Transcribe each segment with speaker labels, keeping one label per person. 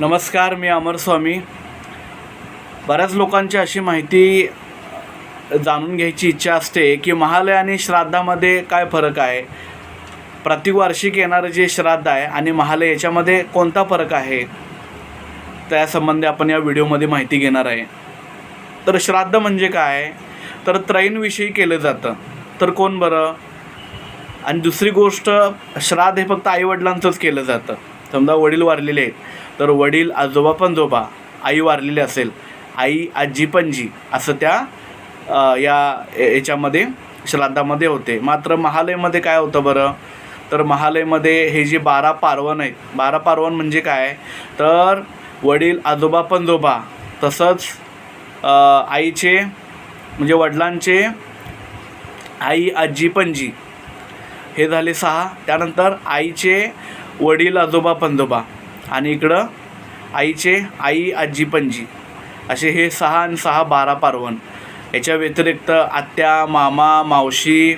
Speaker 1: नमस्कार मी अमर स्वामी. बऱ्याच लोकांची अशी माहिती जाणून घ्यायची इच्छा असते की महालय आणि श्राद्धामध्ये काय फरक आहे? प्रतिवार्षिक येणारं जे श्राद्ध आहे आणि महालय याच्यामध्ये कोणता फरक आहे? त्यासंबंधी आपण या व्हिडिओमध्ये माहिती घेणार आहे. तर श्राद्ध म्हणजे काय? तर त्रयींविषयी केलं जातं. तर कोण बरं? आणि दुसरी गोष्ट श्राद्ध हे फक्त आईवडिलांचंच केलं जातं. समजा वडील वारलेले आहेत तर वडील आजोबा पंजोबा आई वारलेली असेल आई आजी पणजी असं त्या या याच्यामध्ये श्राद्धामध्ये होते. मात्र महालयमध्ये काय होतं बरं? तर महालयमध्ये हे जे बारा पार्वण आहेत बारा पार्वण म्हणजे काय? तर वडील आजोबा पंजोबा तसंच आईचे म्हणजे वडिलांचे आई आजी पणजी हे झाले सहा. त्यानंतर आईचे वडील आजोबा पंजोबा आणि इकडं आईचे आई आजी पणजी. असे हे सहा आणि सहा बारा पार्वण. याच्या व्यतिरिक्त आत्या मामा मावशी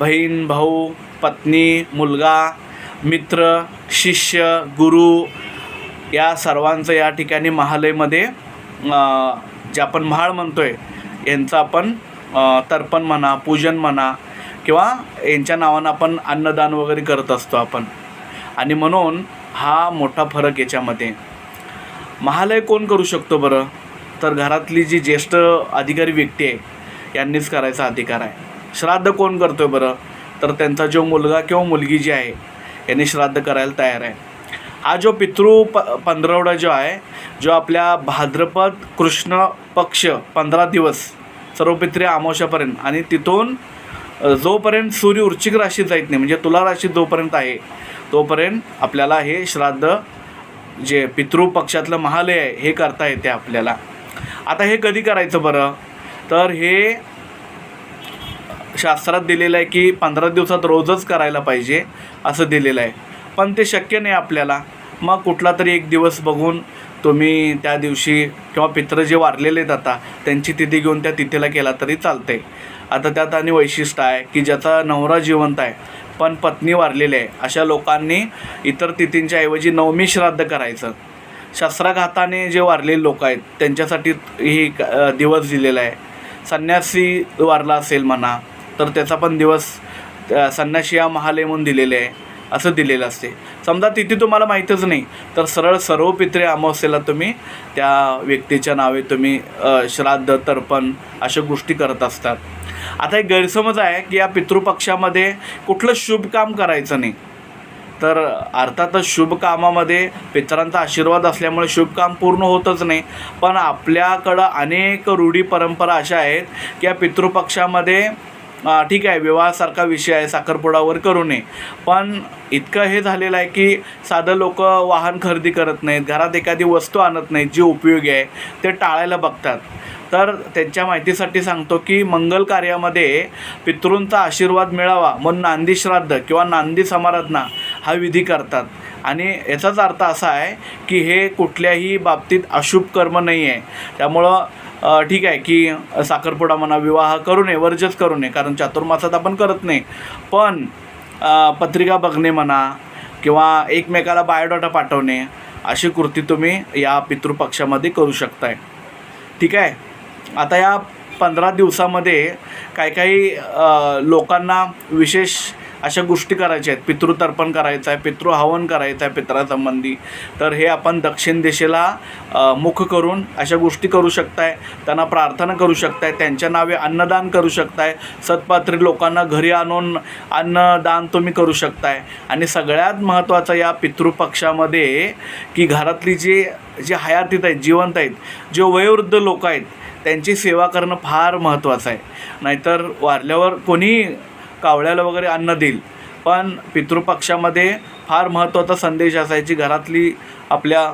Speaker 1: बहीण भाऊ पत्नी मुलगा मित्र शिष्य गुरु या सर्वांचं या ठिकाणी महालयमध्ये जे आपण महाळ म्हणतो आहे यांचं आपण तर्पण म्हणा पूजन म्हणा किंवा यांच्या नावानं आपण अन्नदान वगैरे करत असतो आपण. आणि म्हणून हा मोठा फरक याच्यामध्ये. महालय कोण करू शकतो बरं? तर घरातली जी ज्येष्ठ अधिकारी व्यक्ती आहे यांनीच करायचा अधिकार आहे. श्राद्ध कोण करतो आहे बरं? तर त्यांचा जो मुलगा किंवा मुलगी जी आहे यांनी श्राद्ध करायला तयार आहे. हा जो पितृ प पंधरवडा जो आहे जो आपल्या भाद्रपद कृष्ण पक्ष पंधरा दिवस सर्व पित्रे अमावश्यापर्यंत आणि तिथून जोपर्यंत सूर्य वृश्चिक राशीत जायत नाही म्हणजे तुला राशीत जोपर्यंत आहे तोपर्यंत आपल्याला हे श्राद्ध जे पितृ पक्षातलं महालय आहे हे करता येते आपल्याला. आता हे कधी करायचं बरं? तर हे शास्त्रात दिलेलं आहे की पंधरा दिवसात रोजच करायला पाहिजे असं दिलेलं आहे. पण ते शक्य नाही आपल्याला. मग कुठला तरी एक दिवस बघून तुम्ही त्या दिवशी किंवा पित्र जे वारलेले आहेत आता त्यांची तिथी घेऊन त्या तिथीला केला तरी चालते आता त्यात आणि वैशिष्ट्य आहे की ज्याचा नवरा जिवंत आहे पण पत्नी वारलेली आहे. अशा लोकांनी इतर तिथींच्या ऐवजी नवमी श्राद्ध करायचं. शस्त्राघाताने जे वारलेले लोक आहेत त्यांच्यासाठी ही दिवस दिलेला आहे. संन्यासी वारला असेल म्हणा तर त्याचा पण दिवस अ, संन्यासी या महालय म्हणून दिलेले आहे असं दिलेलं असते. समजा तिथे तुम्हाला माहीतच नाही तर सरळ सर्व पित्रे अमावस्येला तुम्ही त्या व्यक्तीच्या नावे तुम्ही श्राद्ध तर्पण अशा गोष्टी करत असतात. आता एक गैरसमज आहे की या पितृपक्षामध्ये कुठलं शुभ काम करायचं नाही. तर अर्थातच शुभ कामामध्ये पितरांचा आशीर्वाद असल्यामुळे शुभ काम पूर्ण होतच नाही. पण आपल्याकडं अनेक रूढी परंपरा अशा आहेत की या पितृपक्षामध्ये ठीक आहे विवाहासारखा विषय आहे साखरपुडावर करू नये. पण इतकं हे झालेलं आहे की साधं लोक वाहन खरेदी करत नाहीत घरात एखादी वस्तू आणत नाहीत जी उपयोगी आहे ते टाळायला बघतात. तर त्यांच्या माहितीसाठी सांगतो की मंगल कार्यामध्ये पितृंचा आशीर्वाद मिळावा म्हणून नांदी श्राद्ध किंवा नांदी समाराधना हा विधी करतात. आणि याचाच अर्थ असा आहे की हे कुठल्याही बाबतीत अशुभ कर्म नाही आहे त्यामुळं ठीक आहे की साखरपुडा म्हणा विवाह करू नये वर्जच करू नये कारण चातुर्मासात आपण करत नाही. पण पत्रिका बघणे म्हणा किंवा एकमेकाला बायोडाटा पाठवणे अशी कृती तुम्ही या पितृपक्षामध्ये करू शकताय. ठीक आहे? आता या पंधरा दिवसामध्ये काही काही लोकांना विशेष अशा गोष्टी करायच्या आहेत. पितृतर्पण करायचं आहे पितृहवन करायचं आहे पित्रासंबंधी. तर हे आपण दक्षिण दिशेला मुख करून अशा गोष्टी करू शकताय. त्यांना प्रार्थना करू शकताय. त्यांच्या नावे अन्नदान करू शकताय. सत्पात्री लोकांना घरी आणून अन्नदान तुम्ही करू शकताय. आणि सगळ्यात महत्त्वाचं या पितृपक्षामध्ये की घरातली जे जे हयातीत आहेत जिवंत आहेत जे वयोवृद्ध लोक आहेत त्यांची सेवा करणं फार महत्त्वाचं आहे. नाहीतर वारल्यावर कोणी कावळ्याला वगैरे अन्न देईल. पण पितृपक्षामध्ये फार महत्त्वाचा संदेश असायची घरातली आपल्या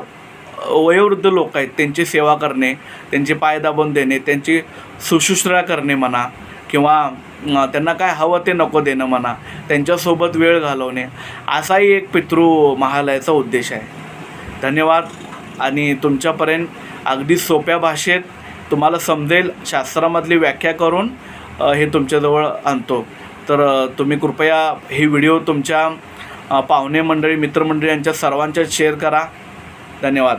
Speaker 1: वयोवृद्ध लोक आहेत त्यांची सेवा करणे त्यांचे पाय दाबून देणे त्यांची सुश्रुषा करणे म्हणा किंवा त्यांना काय हवं ते नको देणं म्हणा त्यांच्यासोबत वेळ घालवणे असाही एक पितृ महालयाचा उद्देश आहे. धन्यवाद आणि तुमच्यापर्यंत अगदी सोप्या भाषेत तुम्हाला समजेल शास्त्रामधली व्याख्या करून हे तुमच्याजवळ आणतो. तर तुम्ही कृपया हे व्हिडिओ तुमच्या पाहुणे मंडळी मित्रमंडळी यांच्या सर्वांच्यात शेअर करा. धन्यवाद.